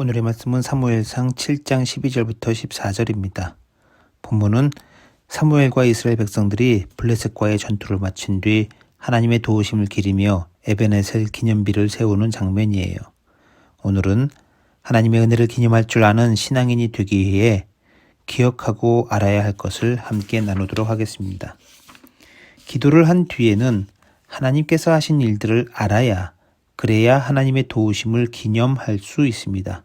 오늘의 말씀은 사무엘상 7장 12절부터 14절입니다. 본문은 사무엘과 이스라엘 백성들이 블레셋과의 전투를 마친 뒤 하나님의 도우심을 기리며 에베네셀 기념비를 세우는 장면이에요. 오늘은 하나님의 은혜를 기념할 줄 아는 신앙인이 되기 위해 기억하고 알아야 할 것을 함께 나누도록 하겠습니다. 기도를 한 뒤에는 하나님께서 하신 일들을 알아야 그래야 하나님의 도우심을 기념할 수 있습니다.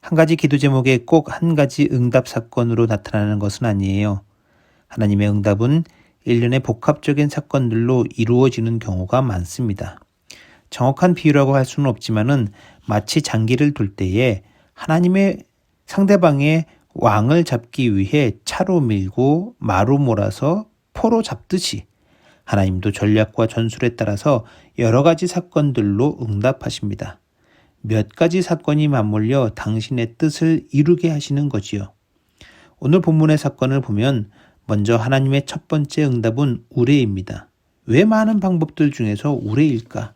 한 가지 기도 제목에 꼭 한 가지 응답 사건으로 나타나는 것은 아니에요. 하나님의 응답은 일련의 복합적인 사건들로 이루어지는 경우가 많습니다. 정확한 비유라고 할 수는 없지만은 마치 장기를 둘 때에 하나님의 상대방의 왕을 잡기 위해 차로 밀고 마로 몰아서 포로 잡듯이 하나님도 전략과 전술에 따라서 여러 가지 사건들로 응답하십니다. 몇 가지 사건이 맞물려 당신의 뜻을 이루게 하시는 거지요. 오늘 본문의 사건을 보면 먼저 하나님의 첫 번째 응답은 우레입니다. 왜 많은 방법들 중에서 우레일까?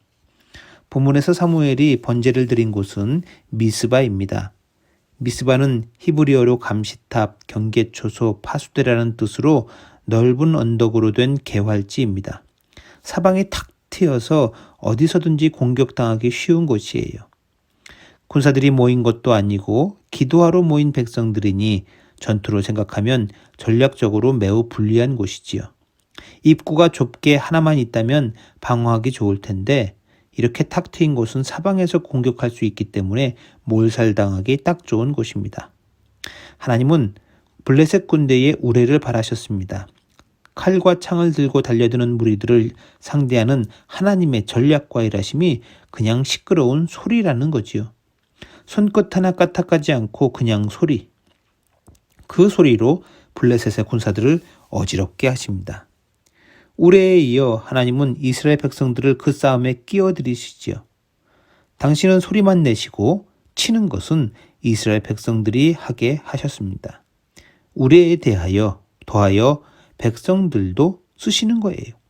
본문에서 사무엘이 번제를 드린 곳은 미스바입니다. 미스바는 히브리어로 감시탑, 경계초소, 파수대라는 뜻으로 넓은 언덕으로 된 개활지입니다. 사방이 탁 트여서 어디서든지 공격당하기 쉬운 곳이에요. 군사들이 모인 것도 아니고 기도하러 모인 백성들이니 전투로 생각하면 전략적으로 매우 불리한 곳이지요. 입구가 좁게 하나만 있다면 방어하기 좋을 텐데 이렇게 탁 트인 곳은 사방에서 공격할 수 있기 때문에 몰살당하기 딱 좋은 곳입니다. 하나님은 블레셋 군대의 우레를 바라셨습니다. 칼과 창을 들고 달려드는 무리들을 상대하는 하나님의 전략과 일하심이 그냥 시끄러운 소리라는 거지요. 손끝 하나 까딱하지 않고 그냥 소리. 그 소리로 블레셋의 군사들을 어지럽게 하십니다. 우레에 이어 하나님은 이스라엘 백성들을 그 싸움에 끼어들이시지요. 당신은 소리만 내시고 치는 것은 이스라엘 백성들이 하게 하셨습니다. 우레에 대하여 더하여 백성들도 쓰시는 거예요.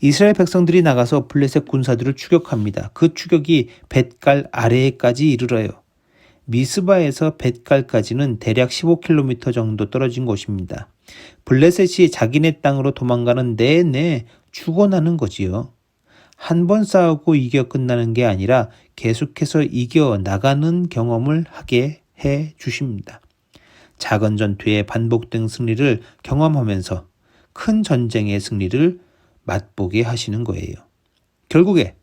이스라엘 백성들이 나가서 블레셋 군사들을 추격합니다. 그 추격이 뱃갈 아래에까지 이르러요. 미스바에서 뱃갈까지는 대략 15km 정도 떨어진 곳입니다. 블레셋이 자기네 땅으로 도망가는 내내 죽어나는 거지요. 한 번 싸우고 이겨 끝나는 게 아니라 계속해서 이겨 나가는 경험을 하게 해 주십니다. 작은 전투의 반복된 승리를 경험하면서 큰 전쟁의 승리를 맛보게 하시는 거예요. 결국에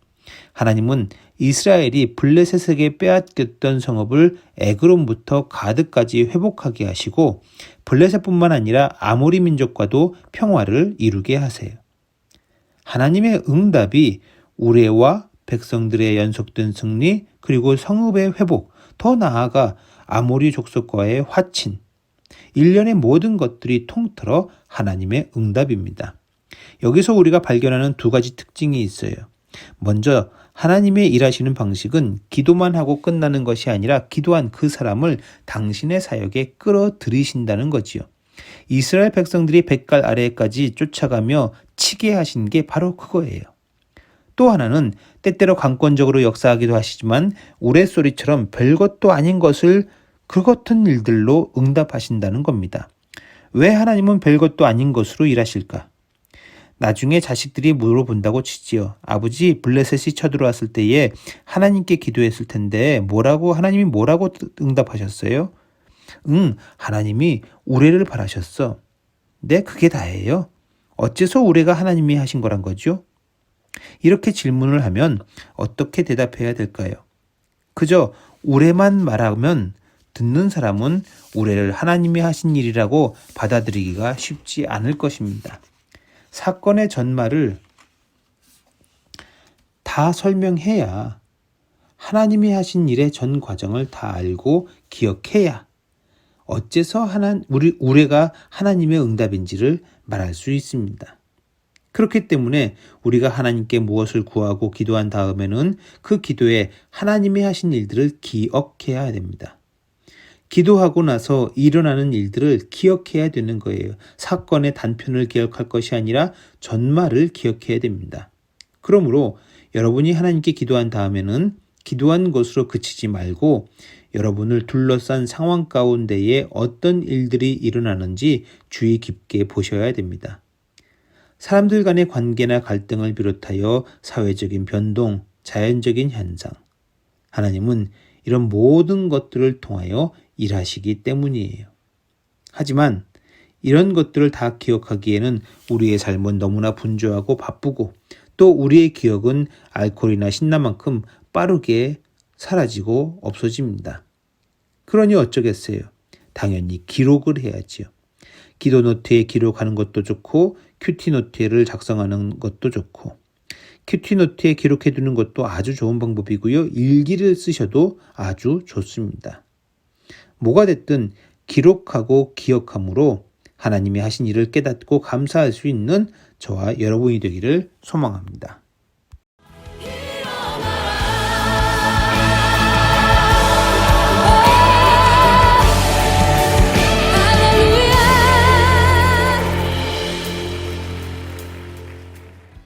하나님은 이스라엘이 블레셋에게 빼앗겼던 성읍을 에그론부터 가드까지 회복하게 하시고 블레셋뿐만 아니라 아모리 민족과도 평화를 이루게 하세요. 하나님의 응답이 우레와 백성들의 연속된 승리 그리고 성읍의 회복 더 나아가 아모리 족속과의 화친 일련의 모든 것들이 통틀어 하나님의 응답입니다. 여기서 우리가 발견하는 두 가지 특징이 있어요. 먼저 하나님의 일하시는 방식은 기도만 하고 끝나는 것이 아니라 기도한 그 사람을 당신의 사역에 끌어들이신다는 거지요. 이스라엘 백성들이 백갈 아래까지 쫓아가며 치게 하신 게 바로 그거예요. 또 하나는 때때로 강권적으로 역사하기도 하시지만 우레소리처럼 별것도 아닌 것을 그 같은 일들로 응답하신다는 겁니다. 왜 하나님은 별것도 아닌 것으로 일하실까? 나중에 자식들이 물어본다고 치지요. 아버지 블레셋이 쳐들어왔을 때에 하나님께 기도했을 텐데 뭐라고 하나님이 뭐라고 응답하셨어요? 응, 하나님이 우레를 바라셨어. 네, 그게 다예요. 어째서 우레가 하나님이 하신 거란 거죠? 이렇게 질문을 하면 어떻게 대답해야 될까요? 그저 우레만 말하면 듣는 사람은 우레를 하나님이 하신 일이라고 받아들이기가 쉽지 않을 것입니다. 사건의 전말을 다 설명해야 하나님이 하신 일의 전 과정을 다 알고 기억해야 어째서 하나 우리 우레가 하나님의 응답인지를 말할 수 있습니다. 그렇기 때문에 우리가 하나님께 무엇을 구하고 기도한 다음에는 그 기도에 하나님이 하신 일들을 기억해야 됩니다. 기도하고 나서 일어나는 일들을 기억해야 되는 거예요. 사건의 단편을 기억할 것이 아니라 전말을 기억해야 됩니다. 그러므로 여러분이 하나님께 기도한 다음에는 기도한 것으로 그치지 말고 여러분을 둘러싼 상황 가운데에 어떤 일들이 일어나는지 주의 깊게 보셔야 됩니다. 사람들 간의 관계나 갈등을 비롯하여 사회적인 변동, 자연적인 현상. 하나님은 이런 모든 것들을 통하여 일하시기 때문이에요. 하지만 이런 것들을 다 기억하기에는 우리의 삶은 너무나 분주하고 바쁘고 또 우리의 기억은 알코올이나 신나만큼 빠르게 사라지고 없어집니다. 그러니 어쩌겠어요? 당연히 기록을 해야지요. 기도 노트에 기록하는 것도 좋고 큐티 노트를 작성하는 것도 좋고 큐티 노트에 기록해 두는 것도 아주 좋은 방법이고요. 일기를 쓰셔도 아주 좋습니다. 뭐가 됐든 기록하고 기억함으로 하나님이 하신 일을 깨닫고 감사할 수 있는 저와 여러분이 되기를 소망합니다.